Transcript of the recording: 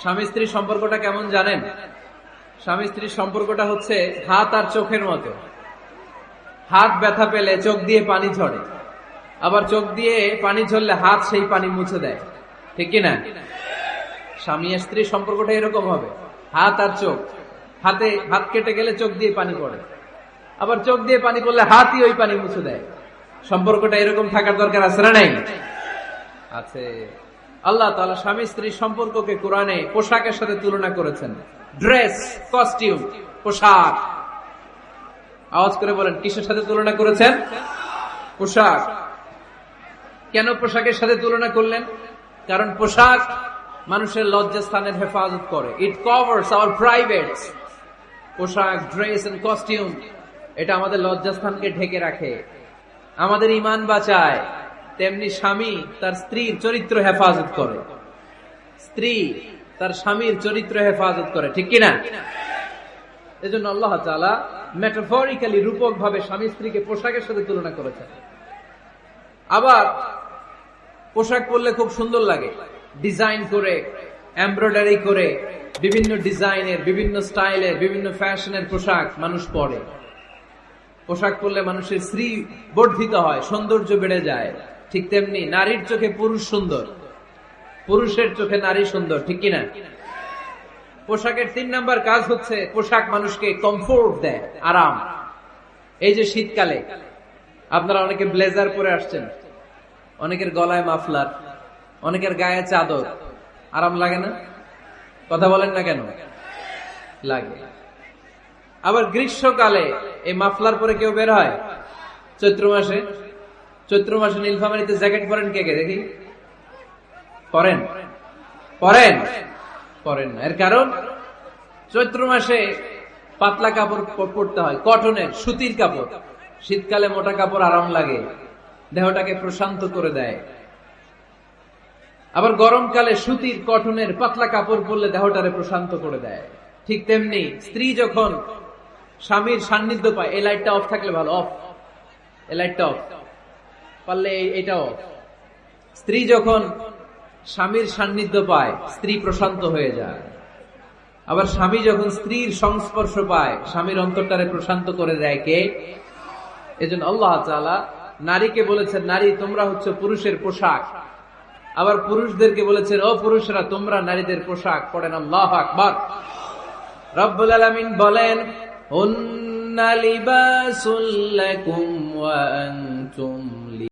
স্বামী স্ত্রীর সম্পর্কটা কেমন জানেন? স্বামী স্ত্রীর সম্পর্কটা হচ্ছে হাত আর চোখের মতো। হাত ব্যথা পেলে চোখ দিয়ে পানি ঝরে। আবার চোখ দিয়ে পানি ঝরলে হাত সেই পানি মুছে দেয়। ঠিক কিনা? স্বামী স্ত্রীর সম্পর্কটা এরকম হবে। হাত আর চোখ। হাতে হাত কেটে গেলে চোখ দিয়ে পানি পড়ে। আবার চোখ দিয়ে পানি পড়লে হাতই ওই পানি মুছে দেয়। সম্পর্কটা এরকম থাকার দরকার আছে না নাই? আছে। আল্লাহ তাআলা স্বামী স্ত্রীর সম্পর্ককে কোরআনে পোশাকের সাথে তুলনা করেছেন। ড্রেস, কস্টিউম, পোশাক। আওয়াজ করে বলেন, কিসের সাথে তুলনা করেছেন? পোশাক। কেন পোশাকের সাথে তুলনা করলেন? কারণ পোশাক মানুষের লজ্জাস্থানের হেফাজত করে। ইট কভার্স আওয়ার প্রাইভেট পোশাক, ড্রেস এন্ড কস্টিউম, এটা আমাদের লজ্জাস্থানকে ঢেকে রাখে। আমাদের ইমান বাঁচায়। তেমনি স্বামী তার স্ত্রীর চরিত্র হেফাজত করে। স্ত্রী তার স্বামীর চরিত্র হেফাজত করে, ঠিক কিনা? এজন্য আল্লাহ তাআলা মেটাফরিক্যালি রূপক ভাবে স্বামী স্ত্রীকে পোশাকের সাথে তুলনা করেছেন। আবার পোশাক পরলে খুব সুন্দর লাগে। ডিজাইন করে, এমব্রয়ডারি করে, বিভিন্ন ডিজাইনের, বিভিন্ন স্টাইলের, বিভিন্ন ফ্যাশনের পোশাক মানুষ পরে। পোশাক পরলে মানুষের স্ত্রী বর্ধিত হয়, সৌন্দর্য বেড়ে যায়। ঠিক তেমনি নারীর চোখে পুরুষ সুন্দর। পুরুষের চোখে নারী সুন্দর, ঠিক কিনা? পোশাকের তিন নাম্বার কাজ হচ্ছে পোশাক মানুষকে কমফোর্ট দেয়, আরাম। এই যে শীতকালে, আপনারা অনেকে ব্লেজার পরে আসছেন, অনেকের গলায় মাফলার, অনেকের গায়ে চাদর। আরাম লাগে না? কথা বলেন না কেন? লাগে। আবার গ্রীষ্মকালে এই মাফলার পরে কেউ বের হয়? চৈত্র মাসে? চৈত্র মাসে নীলফামারিতে জ্যাকেট পরেন কে কে? দেখি। পরেন। পরেন। পরেন না। এর কারণ? চৈত্র মাসে পাতলা কাপড় পরতে হয়। কটনের, সুতির কাপড়। শীতকালে মোটা কাপড় আরাম লাগে। দেহটাকে প্রশান্ত করে দেয়। আবার গরমকালে সুতির, কটনের পাতলা কাপড় পরলে দেহটারে প্রশান্ত করে দেয়। ঠিক তেমনি স্ত্রী যখন স্বামীর সান্নিধ্য পায়, এই লাইটটা অফ থাকলে ভালো। অফ। এই লাইটটা অফ। পারলে এই- এটা অফ স্ত্রী যখন স্বামীর সান্নিধ্য পায়, স্ত্রী প্রশান্ত হয়ে যায়। আবার স্বামী যখন স্ত্রীর সংস্পর্শ পায়, স্বামীর অন্তরটারে প্রশান্ত করে দেয় কে? এজন্য আল্লাহ নারীকে বলেছেন, নারী, তোমরা হচ্ছে পুরুষের পোশাক। আবার পুরুষদেরকে বলেছেন, ও পুরুষরা, তোমরা নারীদের পোশাক পড়েন আল্লাহ আকবার। রব্বুল আলামিন বলেন, হুন্না লিবাসুল ওয়া আনতুম